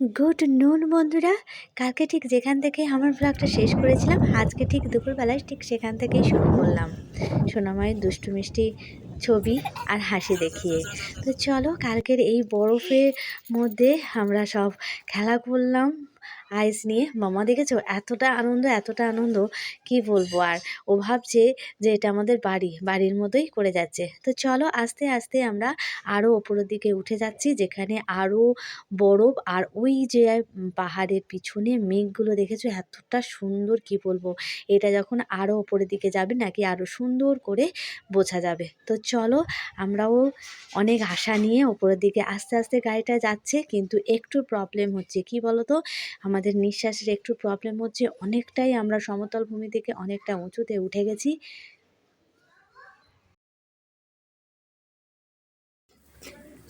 Good নুন, বন্ধুরা। কালকে ঠিক যেখান থেকে আমার ব্লগটা শেষ করেছিলাম, আজকে ঠিক দুপুরবেলায় ঠিক সেখান থেকেই শুরু করলাম। সোনামায়ের দুষ্টু মিষ্টি ছবি আর হাসি দেখিয়ে। তো চলো, কালকের এই বরফের মধ্যে আমরা সব খেলা করলাম। আইস নিয়ে মামা দেখেছ? এতটা আনন্দ এতটা আনন্দ, কি বলব? আর ও ভাবছে যে এটা আমাদের বাড়ি, বাড়ির মতোই করে যাচ্ছে। তো চলো আস্তে আস্তে আমরা আরও ওপরের দিকে উঠে যাচ্ছি, যেখানে আরও বরফ আর ওই যে পাহাড়ের পিছনে মেঘগুলো দেখেছ? এতটা সুন্দর, কি বলব? এটা যখন আরও ওপরের দিকে যাবে, নাকি আরও সুন্দর করে বোঝা যাবে? তো চলো আমরাও অনেক আশা নিয়ে ওপরের দিকে আস্তে আস্তে গাড়িটা যাচ্ছে, কিন্তু একটু প্রবলেম হচ্ছে। কি বলো তো আমাদের নিঃশ্বাসের একটু প্রবলেম হচ্ছে, অনেকটাই আমরা সমতল ভূমি থেকে অনেকটা উঁচুতে উঠে গেছি।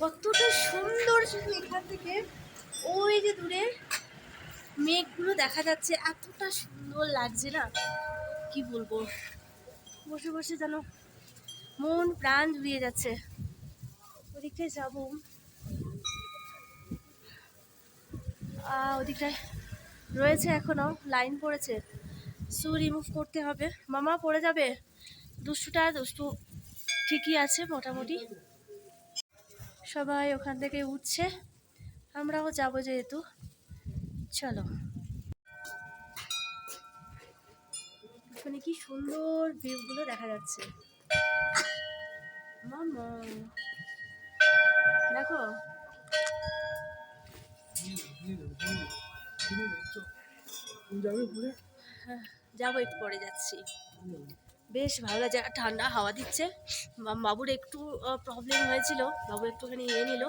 কতটা সুন্দর এখান থেকে। ওই যে দূরে মেঘগুলো দেখা যাচ্ছে, এতটা সুন্দর লাগছে না? কি বলব? বসে বসে যেন মন প্রাণ জুড়িয়ে যাচ্ছে। ওদিকটায় যাব। ওদিকটায় রয়েছে এখনও, লাইন পড়েছে। শু রিমুভ করতে হবে। মামা পড়ে যাবে? দুষ্টুটা, দুষ্টু ঠিকই আছে মোটামুটি। সবাই ওখান থেকে উঠছে। আমরাও যাব যেহেতু। চলো। ওখানে কি সুন্দর ভিউগুলো দেখা যাচ্ছে। মামা। দেখো। যাব একটু পরে যাচ্ছি। বেশ ভালো লাগছে ঠান্ডা হাওয়া দিচ্ছে। বাবুর একটু প্রবলেম হয়েছিল বাবু একটুখানি ইয়ে নিল।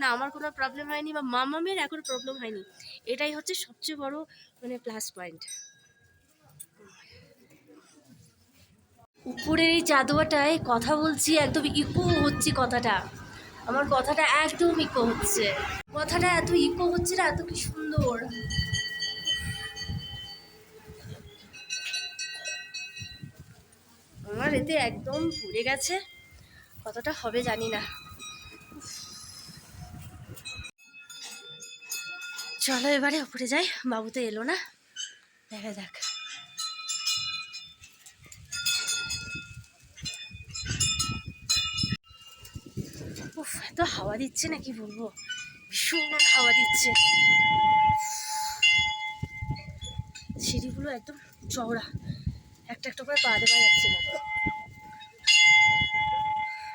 না আমার কোনো প্রবলেম হয়নি বা মামামের এখন প্রবলেম হয়নি। এটাই হচ্ছে সবচেয়ে বড় মানে প্লাস পয়েন্ট উপরের এই চাদুয়াটায় কথা বলছি একদম ইকো হচ্ছে কথাটা। আমার কথাটা একদম ইকো হচ্ছে। কথাটা এত ইকো হচ্ছে না এত কি সুন্দর। আমার এতে একদম পুড়ে গেছে। কতটা হবে জানি না। চলো এবারে উপরে যাই, বাবু তো এলো না। দেখা যাক। উফ, এত হাওয়া দিচ্ছে না কি বলব? ভীষণ হাওয়া দিচ্ছে। সিঁড়িগুলো একদম চওড়া। একটা একটা করে পা দেওয়া যাচ্ছে না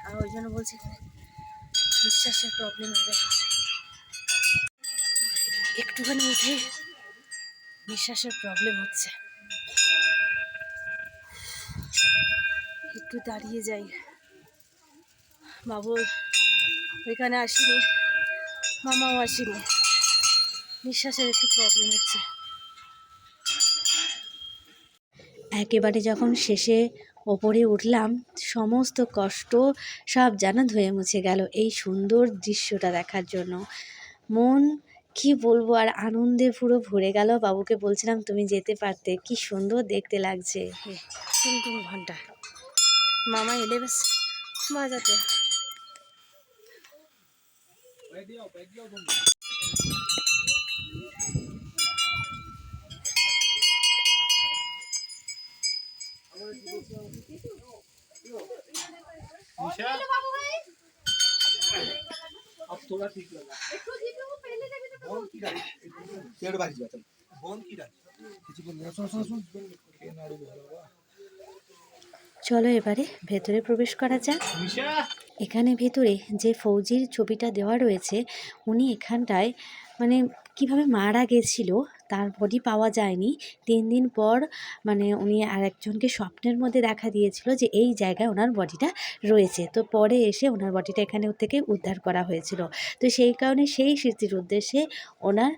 আর ওই জন্য বলছি, নিঃশ্বাসের প্রবলেম হবে। একটুখানি উঠে নিঃশ্বাসের প্রবলেম হচ্ছে। একটু দাঁড়িয়ে যাই। বাবুর ওইখানে আসিনি, মামাও আসিনি। নিঃশ্বাসের একটু প্রবলেম হচ্ছে। একেবারে যখন শেষে ওপরে উঠলাম, সমস্ত কষ্ট সব যেন ধুয়ে মুছে গেল এই সুন্দর দৃশ্যটা দেখার জন্য। মন, কি বলব, আর আনন্দে পুরো ভরে গেল। বাবুকে বলছিলাম, তুমি যেতে পারতে, কি সুন্দর দেখতে লাগছে। তিন ঘণ্টা। মামা এলে বেশ মজাতে अब थोड़ा ठीक लगा फोन की डाली पेड़ बारी जा चल फोन की डाली কিছু বলবি না শোন শোন শোন কে নাড়ু বাবা চলো এবারে ভেতরে প্রবেশ করা যাক নিশা এখানে ভেতরে যে ফৌজির ছবিটা দেওয়া রয়েছে উনি এখানটায় মানে কিভাবে মারা গেছিল তার বডি পাওয়া যায়নি। তিন দিন পর মানে উনি আর একজনকে স্বপ্নের মধ্যে দেখা দিয়েছিল যে এই জায়গায় ওনার বডিটা রয়েছে। তো পরে এসে ওনার বডিটা এখানে থেকে উদ্ধার করা হয়েছিল। তো সেই কারণে সেই স্মৃতির উদ্দেশ্যে ওনার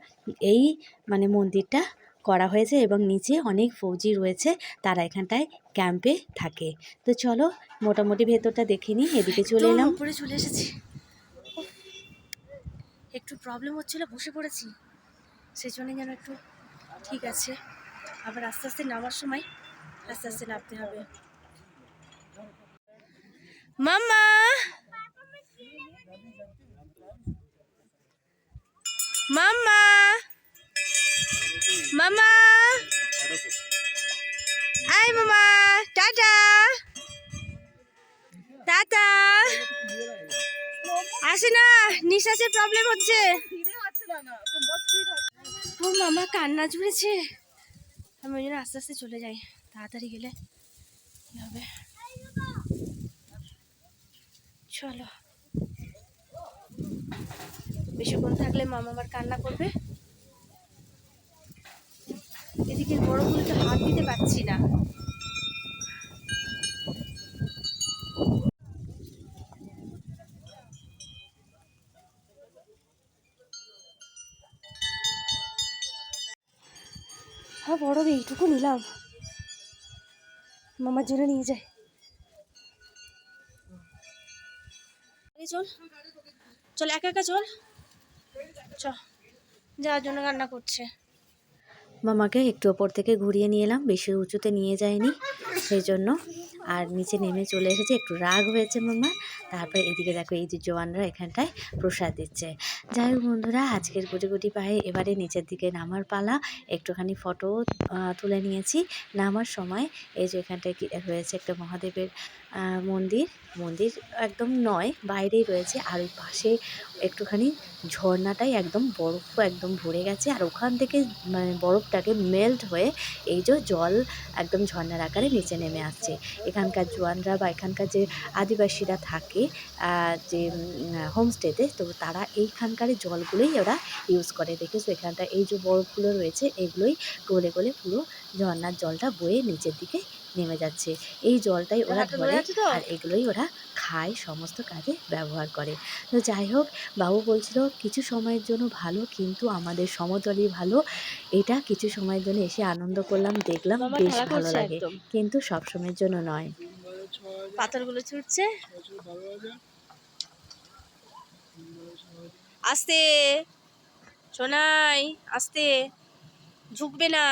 এই মানে মন্দিরটা করা হয়েছে এবং নিচে অনেক ফৌজি রয়েছে তারা এখানটায় ক্যাম্পে থাকে। তো চলো মোটামুটি ভেতরটা দেখে নিই এদিকে চলে এলাম। উপরে চলে এসেছি। একটু প্রবলেম হচ্ছিল বসে পড়েছি। সেই জন্য যেন একটু ঠিক আছে। আবার আস্তে আস্তে নামার সময় আস্তে আস্তে নামতে হবে। মাম্মা! মাম্মা! মামা আই মামা টাটা! টাটা! আসে না, নিঃশ্বাসের প্রবলেম হচ্ছে। ও মামা, কান্না জুড়েছে আমি ওই জন্য আস্তে আস্তে চলে যাই, তাড়াতাড়ি গেলে কি হবে? চলো। বেশিক্ষণ থাকলে মামা আবার কান্না করবে। এদিকে বড় বলতে হাত দিতে পারছি না। হ্যাঁ বড় এইটুকু নিলাম। মামার জন্য নিয়ে যায়। চল। চল, একা একা চল। চ যাওয়ার জন্য রান্না করছে। মামাকে একটু ওপর থেকে ঘুরিয়ে নিয়ে এলাম, বেশি উঁচুতে নিয়ে যায়নি, সেই জন্য। আর নিচে নেমে চলে এসেছে, একটু রাগ হয়েছে মামা তারপরে এদিকে দেখো, এই যে জওয়ানরা এখানটায় প্রসাদ দিচ্ছে। যাই হোক বন্ধুরা, আজকের গুটি গুটি পায়ে এবারে নিচের দিকে নামার পালা। একটুখানি ফটো তুলে নিয়েছি। নামার সময় এই যে এখানটায় কি, রয়েছে একটা মহাদেবের মন্দির। মন্দির একদম নয়, বাইরেই রয়েছে। আর ওই পাশে একটুখানি ঝর্ণাটাই একদম বরফ, একদম ভরে গেছে। আর ওখান থেকে মানে বরফটাকে মেল্ট হয়ে এই যে জল একদম ঝর্ণার আকারে নিচে নেমে আসছে। এখানকার জোয়ানরা বা এখানকার যে আদিবাসীরা থাকে যে হোমস্টেতে তো তারা এইখানকার জলগুলোই ওরা ইউজ করে। দেখেছ এখানটা এই যে বরফগুলো রয়েছে এগুলোই গলে গলে পুরো ঝর্ণার জলটা বয়ে নিচের দিকে নেমে যাচ্ছে। এই জলটাই ওরা ধরে? আর এগুলোই ওরা খায় সমস্ত কাজে ব্যবহার করে। তো যাই হোক বাবু বলছিল কিছু সময়ের জন্য ভালো কিন্তু আমাদের সমতলই ভালো। এটা কিছু সময়ের জন্য এসে আনন্দ করলাম দেখলাম বেশ ভালো লাগে। কিন্তু সব সময়ের জন্য নয়। পাথরগুলো ছুটছে। আস্তে। সোনাই আস্তে। ঝুঁকবে না।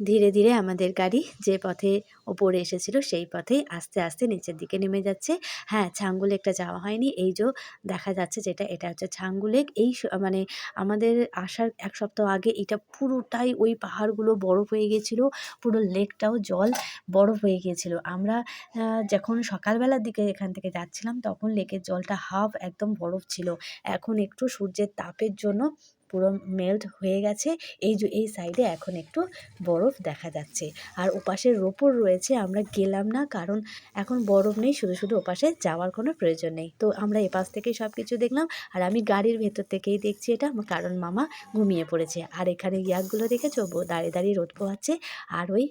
ধীরে ধীরে আমাদের গাড়ি যে পথে ওপরে এসেছিল সেই পথেই আস্তে আস্তে নিচের দিকে নেমে যাচ্ছে। হ্যাঁ ছাঙ্গু লেকটা যাওয়া হয়নি। এই যে দেখা যাচ্ছে যেটা, এটা হচ্ছে ছাঙ্গু লেক। এই মানে আমাদের আসার এক সপ্তাহ আগে এটা পুরোটাই ওই পাহাড়গুলো বরফ হয়ে গেছিল পুরো লেকটাও জল বরফ হয়ে গিয়েছিল। আমরা যখন সকালবেলার দিকে এখান থেকে যাচ্ছিলাম, তখন লেকের জলটা হাফ একদম বরফ ছিল। এখন একটু সূর্যের তাপের জন্য পুরো মেল্ট হয়ে গেছে। এই যে, এই সাইডে এখন একটু বরফ দেখা যাচ্ছে। আর ওপাশের রোপর রয়েছে, আমরা গেলাম না কারণ এখন বরফ নেই, শুধু শুধু ওপাশে যাওয়ার কোনো প্রয়োজন নেই। তো আমরা এপাশ থেকেই সব কিছু দেখলাম, আর আমি গাড়ির ভেতর থেকেই দেখছি এটা, কারণ মামা ঘুমিয়ে পড়েছে। আর এখানে ইয়াকগুলো দেখেছ? দাঁড়িয়ে দাঁড়িয়ে রোদ পোহাচ্ছে, আর ওই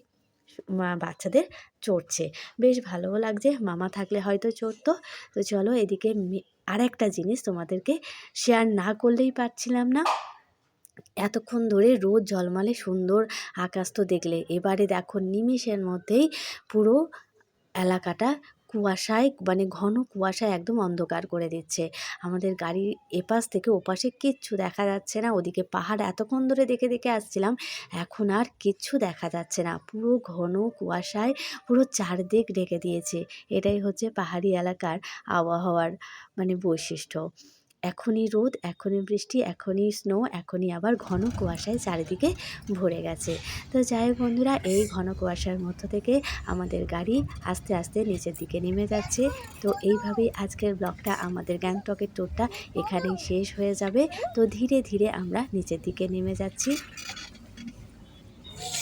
বাচ্চাদের চড়ছে। বেশ ভালোও লাগছে, মামা থাকলে হয়তো চড়তো। তো চলো এদিকে আর একটা জিনিস তোমাদেরকে শেয়ার না করলেই পারছিলাম না। এতক্ষণ ধরে রোদ ঝলমলে সুন্দর আকাশ তো দেখলে। এবারে দেখো নিমেষের মধ্যেই পুরো এলাকাটা কুয়াশায় মানে ঘন কুয়াশায় একদম অন্ধকার করে দিচ্ছে। আমাদের গাড়ির এপাশ থেকে ওপাশে কিচ্ছু দেখা যাচ্ছে না। ওদিকে পাহাড় এতক্ষণ ধরে দেখে দেখে আসছিলাম, এখন আর কিচ্ছু দেখা যাচ্ছে না। পুরো ঘন কুয়াশায় পুরো চারদিক ঢেকে দিয়েছে। এটাই হচ্ছে পাহাড়ি এলাকার আবহাওয়ার মানে বৈশিষ্ট্য। এখনই রোদ, এখনই বৃষ্টি, এখনই স্নো এখনই আবার ঘন কুয়াশায় চারিদিকে ভরে গেছে। তো যাই বন্ধুরা, এই ঘন কুয়াশার মধ্য থেকে আমাদের গাড়ি আস্তে আস্তে নিচের দিকে নেমে যাচ্ছে। তো এইভাবেই আজকের ব্লগটা, আমাদের গ্যাংটকের ট্যুরটা এখানেই শেষ হয়ে যাবে। তো ধীরে ধীরে আমরা নিচের দিকে নেমে যাচ্ছি।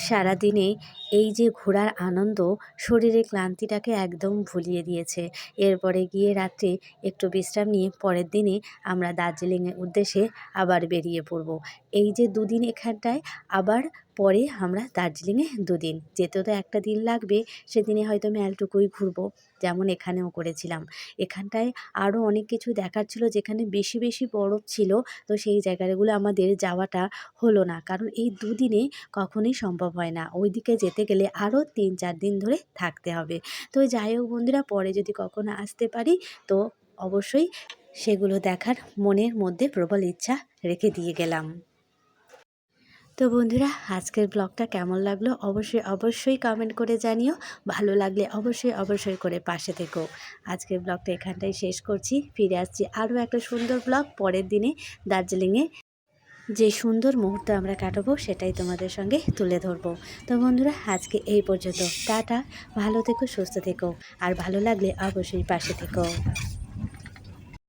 সারাদিনে এই যে ঘোরার আনন্দ, শরীরে ক্লান্তিটাকে একদম ভুলিয়ে দিয়েছে। এরপরে গিয়ে রাত্রে একটু বিশ্রাম নিয়ে পরের দিনে আমরা দার্জিলিংয়ের উদ্দেশ্যে আবার বেরিয়ে পড়ব। এই যে দুদিন এখানটায়, আবার পরে আমরা দার্জিলিংয়ে দুদিন। যেতে তো একটা দিন লাগবে, সেদিনে হয়তো আমি এলটুকুই ঘুরবো, যেমন এখানেও করেছিলাম। এখানটায় আরও অনেক কিছু দেখার ছিল, যেখানে বেশি বেশি বরফ ছিল, তো সেই জায়গাগুলো আমাদের যাওয়াটা হলো না। কারণ এই দুদিনে কখনোই সম্ভব হয় না। ওইদিকে যেতে গেলে আরও তিন চার দিন ধরে থাকতে হবে। তো যাই হোক বন্ধুরা, পরে যদি কখনো আসতে পারি, তো অবশ্যই সেগুলো দেখার মনের মধ্যে প্রবল ইচ্ছা রেখে দিয়ে গেলাম। তো বন্ধুরা, আজকের ব্লগটা কেমন লাগল? অবশ্যই অবশ্যই কমেন্ট করে জানিও। ভালো লাগলে অবশ্যই অবশ্যই করে পাশে থেকো। আজকের ব্লগটা এখানটাই শেষ করছি। ফিরে আসছি আরও একটা সুন্দর ব্লগ। পরের দিনে দার্জিলিংয়ে যে সুন্দর মুহূর্ত আমরা কাটাবো সেটাই তোমাদের সঙ্গে তুলে ধরবো। তো বন্ধুরা, আজকে এই পর্যন্ত। টাটা। ভালো থেকো, সুস্থ থেকো। আর ভালো লাগলে অবশ্যই পাশে থেকো।